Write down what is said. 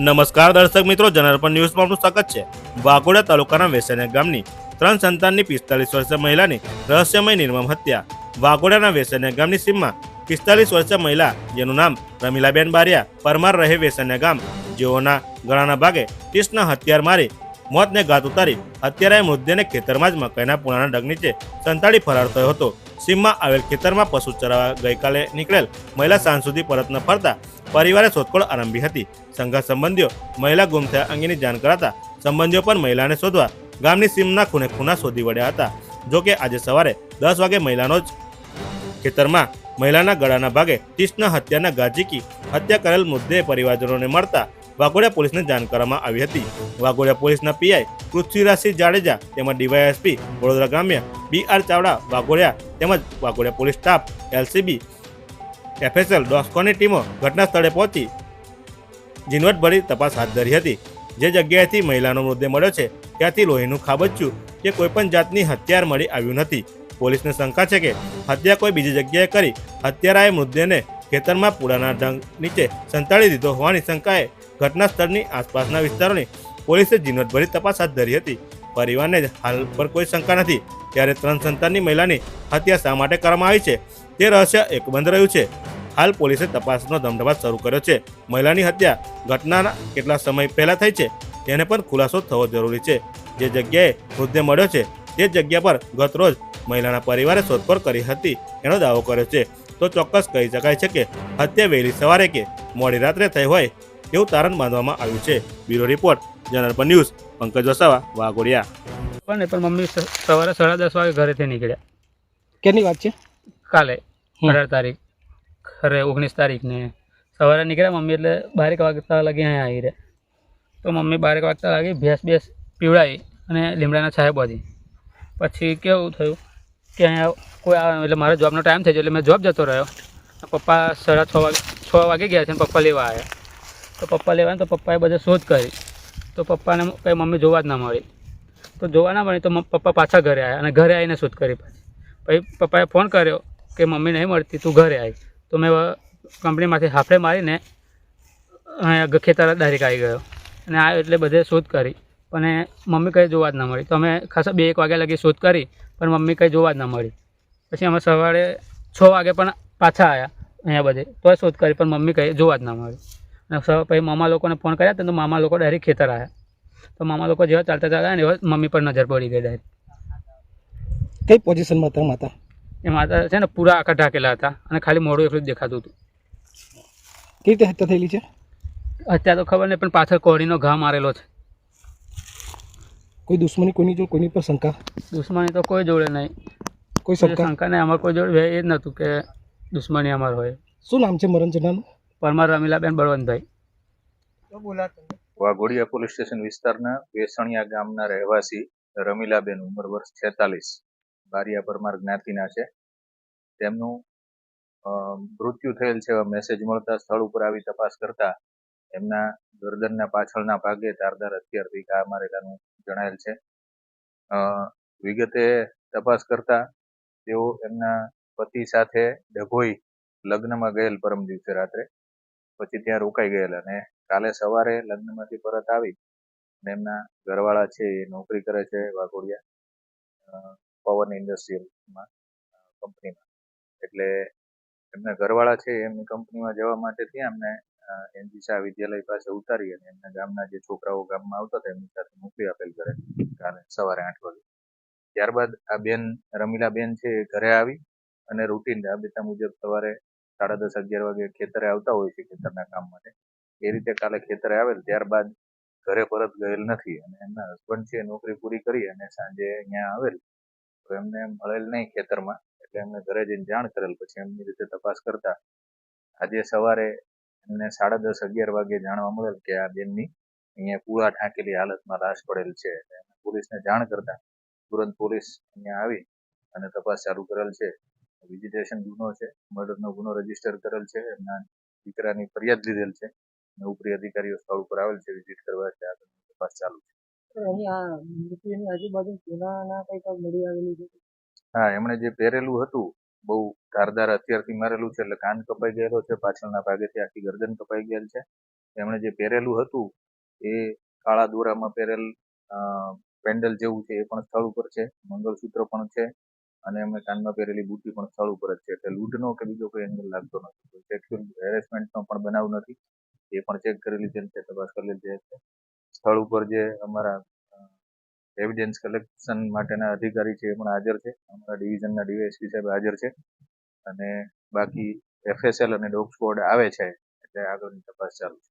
નમસ્કાર દર્શક મિત્રો, જનાર્પણ ન્યૂઝમાં આપનું સ્વાગત છે. વાઘોડા તાલુકાના વેસનિયા ગામની ત્રણ સંતાનની પિસ્તાલીસ વર્ષીય મહિલાની રહસ્યમય નિર્મમ હત્યા. વાઘોડાના વેસનિયા ગામની સીમમાં પિસ્તાલીસ વર્ષીય મહિલા, જેનું નામ રમીલાબેન બારિયા, પરમાર રહે વેસનિયા ગામ. જેઓના ગળાના ભાગે ત્રીસના હથિયાર મારી મોતને ઘાત ઉતારી હત્યારાએ મૃતદેહને ખેતરમાં જ મકાઈના પૂણાના ડગ નીચે સંતાડી ફરાર થયો હતો. સીમમાં આવેલ ખેતરમાં પશુ ચરાવવા ગઈકાલે નીકળેલ મહિલા સાંજ સુધી પરત ન ફરતા પરિવારે શોધખોળ આરંભી હતી. સંઘર્ષ સંબંધીઓ મહિલા ગુમ થયા અંગેની જાણ કરાતા સંબંધીઓ પણ મહિલાને શોધવા ગામની સીમના ખૂને ખૂના શોધી વળ્યા હતા. જો કે આજે સવારે દસ વાગે મહિલાનો જ ખેતરમાં મહિલાના ગળાના ભાગે ત્રીસના હત્યાના ગાજીકી હત્યા કરેલ મુદ્દે પરિવારજનોને મળતા વાઘોડિયા પોલીસને જાણ કરવામાં આવી હતી. વાઘોડિયા પોલીસના પીઆઈ પૃથ્વીરાજસિંહ જાડેજા તેમજ ડીવાયએસપી વડોદરા ગ્રામ્ય બી આર ચાવડા, વાઘોડિયા તેમજ Waghodia police staff, LCB, FSL, ડોસ્કોની ટીમો ઘટના સ્થળે પહોંચી ઝીણવટભરી તપાસ હાથ ધરી હતી. જે જગ્યાએથી મહિલાનો મૃતદેહ મળ્યો છે, ત્યાંથી લોહીનું ખાબચ્યું કે કોઈપણ જાતની હથિયાર મળી આવ્યું નથી. પોલીસને શંકા છે કે હત્યા કોઈ બીજી જગ્યાએ કરી હત્યારાએ મૃતદેહને ખેતરમાં પૂળાના ઢંગ નીચે સંતાડી દીધો હોવાની શંકાએ ઘટના સ્થળની આસપાસના વિસ્તારોની પોલીસે ઝીણવટભરી તપાસ હાથ ધરી હતી. પરિવારને હાલ પર કોઈ શંકા નથી. ત્યારે ત્રણ સંતાનની મહિલાની હત્યા શા માટે કરવામાં આવી છે? તે રહસ્ય એકબંધ રહ્યું છે. હાલ પોલીસે તપાસનો ધમધમાટ શરૂ કર્યો છે. મહિલાની હત્યા ઘટનાના કેટલા સમય પહેલા થઈ છે, તેને પણ ખુલાસો થવો જરૂરી છે. જે જગ્યાએ મૃતદેહ મળ્યો છે, તે જગ્યા પર ગત રોજ મહિલાના પરિવારે શોધખોળ કરી હતી. એનો દાવો કર્યો છે. તો ચોક્કસ કહી શકાય છે કે હત્યા વહેલી સવારે કે મોડી રાત્રે થઈ હોય તેવું તારણ બાંધવામાં આવ્યું છે. Bureau report general news Pankaj Vasava Waghodia. પણ પણ મમ્મી સવારે સાડા દસ વાગે ઘરેથી નીકળ્યા. કેની વાત છે? કાલે અઢાર તારીખ. ખરે ઓગણીસ તારીખને. સવારે નીકળ્યા મમ્મી એટલે બારેક વાગતા લાગી અહીંયા આવી રહ્યા. તો મમ્મી બારેક વાગતા લાગી ભેંસ ભેંસ પીવડાવી અને લીમડાના છાયા બાંધી. પછી કેવું થયું કે અહીંયા કોઈ આવે એટલે મારો જોબનો ટાઈમ થઈ ગયો એટલે મેં જોબ જતો રહ્યો. પપ્પા સાડા છ વાગે છ વાગે ગયા છે અને પપ્પા લેવા આવ્યા. તો પપ્પા લેવાના, તો પપ્પાએ બધે શોધ કરી. તો પપ્પાને કંઈ મમ્મી જોવા જ ના મળી. તો જોવા ના મળી તો પપ્પા પાછા ઘરે આવ્યા અને ઘરે આવીને શોધ કરી પાછી. પછી પપ્પાએ ફોન કર્યો કે મમ્મી નહીં મળતી, તું ઘરે આવી તો મેં કંપનીમાંથી હાફડે મારીને અહીંયા ખેતર ડાયરેક આવી ગયો. અને આ એટલે બધે શોધ કરી. પણ મમ્મી કંઈ જોવા જ ના મળી. તો અમે ખાસા બે એક વાગ્યા લગી શોધ કરી, પણ મમ્મી કંઈ જોવા જ ના મળી. પછી અમે સવારે છ વાગે પણ પાછા આવ્યા અહીંયા બધે. તોય શોધ કરી, પણ મમ્મી કંઈ જોવા જ ના મળી. અને પછી મામા લોકોને ફોન કર્યા તો મામા લોકો ડાયરેક્ટ ખેતર આવ્યા તો મામા લોકો જેવા ચાલતા ચાલતા ને એવા મમ્મી પર નજર પડી ગઈ ડાયરેક્ટ કઈ પોઝિશનમાં હતા માતા? એ માતા છે ને પૂરા આખા ઢાકેલા હતા અને ખાલી મોઢું એટલું જ દેખાતું હતું. કેવી રીતે હત્યા થયેલી છે? અત્યારે તો ખબર નહીં પણ પાછળ કોળીનો ઘા મારેલો છે. કોઈ દુશ્મની કોઈની જોડે કોઈની પર શંકા? દુશ્મની તો કોઈ જોડે નહીં. કોઈ કોઈ શંકા? શંકા નહીં અમારે કોઈ જોડે એ જ નહોતું કે દુશ્મની અમાર હોય. શું નામ છે મરણ જનારનું પરમાર રમીલાબેન બળવંતભાઈ. વાઘોડિયા પોલીસ સ્ટેશન વિસ્તારના વેસણિયા ગામના રહેવાસી રમીલાબેન ઉંમર વર્ષ છેતાલીસ બારિયા પરમાર જ્ઞાતિના છે. તેમનું અ, મૃત્યુ થયેલ છે એવા મેસેજ મળતા સ્થળ ઉપર આવી તપાસ કરતા એમના ગરદનના પાછળના ભાગે ધારદાર હથિયારથી ઘા મારેલાનું જણાયેલ છે. અ, વિગતે તપાસ કરતા તેઓ એમના પતિ સાથે ડભોઈ લગ્નમાં ગયેલ પરમ દિવસે રાત્રે પછી ત્યાં રોકાઈ ગયેલા અને કાલે સવારે લગ્નમાંથી પરત આવી અને એમના ઘરવાળા છે એ નોકરી કરે છે વાઘોડિયા પવન ઇન્ડસ્ટ્રીયલમાં, કંપનીમાં. એટલે એમના ઘરવાળા છે એમની કંપનીમાં જવા માટે ત્યાં એમને એનજી શાહ વિદ્યાલય પાસે ઉતારી અને એમના ગામના જે છોકરાઓ ગામમાં આવતા હતા એમની સાથે મોકલી આપેલ ઘરે કાલે સવારે આઠ વાગે. ત્યારબાદ આ બેન રમીલા બેન છે એ ઘરે આવી અને રૂટીન રાબેતા મુજબ સવારે સાડા દસ, અગિયાર વાગે ખેતરે આવતા હોય છે ખેતરના કામ માટે એ રીતે કાલે ખેતરે આવેલ ત્યારબાદ ઘરે પરત ગયેલ નથી અને એમના હસબન્ડ છે નોકરી પૂરી કરી અને સાંજે અહીંયા આવેલ. તો એમને મળેલ નહીં ખેતરમાં, એટલે એમને ઘરે જઈને જાણ કરેલ. પછી એમની રીતે તપાસ કરતા આજે સવારે એમને સાડા દસ, અગિયાર વાગે જાણવા મળેલ કે આ બેનની અહીંયા પૂળા ઢાંકેલી હાલતમાં લાશ પડેલ છે. પોલીસને જાણ કરતા તુરંત પોલીસ અહીંયા આવી અને તપાસ ચાલુ કરેલ છે. વિઝિટેશન ગુનો છે મર્ડરનો ગુનો રજિસ્ટર કરેલ છે એમના દીકરાની ફરિયાદ લીધેલ છે અને ઉપરી અધિકારીઓ સ્થળ ઉપર આવેલ છે વિઝિટ કરવા છે આગળ તપાસ ચાલુ છે. મૃત્યુની આજુબાજુ સોનાના કંઈક મળી આવેલી છે. હા એમણે જે પહેરેલું હતું બહુ ધારદાર હથિયારથી મારેલું છે એટલે કાન કપાઈ ગયેલો છે પાછળના ભાગેથી આખી ગરદન કપાઈ ગયેલ છે. એમણે જે પહેરેલું હતું એ કાળા દોરામાં પહેરેલ પેન્ડલ જેવું છે એ પણ સ્થળ ઉપર છે મંગળસૂત્ર પણ છે અને એમણે કાનમાં પહેરેલી બુટ્ટી પણ સ્થળ ઉપર જ છે. એટલે લૂંટનો કે બીજો કોઈ એંગલ લાગતો નથી. સેક્સ્યુઅલ હેરેસમેન્ટનો પણ બનાવ નથી. એ પણ ચેક કરી લીધેલ છે તપાસ કરી લીધી છે સ્થળ ઉપર જે અમારા એવિડન્સ કલેક્શન માટેના અધિકારી છે એ પણ હાજર છે. અમારા ડિવિઝનના ડીવાયએસપી સાહેબ હાજર છે. અને બાકી એફએસએલ અને ડોગ સ્ક્વોડ આવે છે. એટલે આગળની તપાસ ચાલુ છે.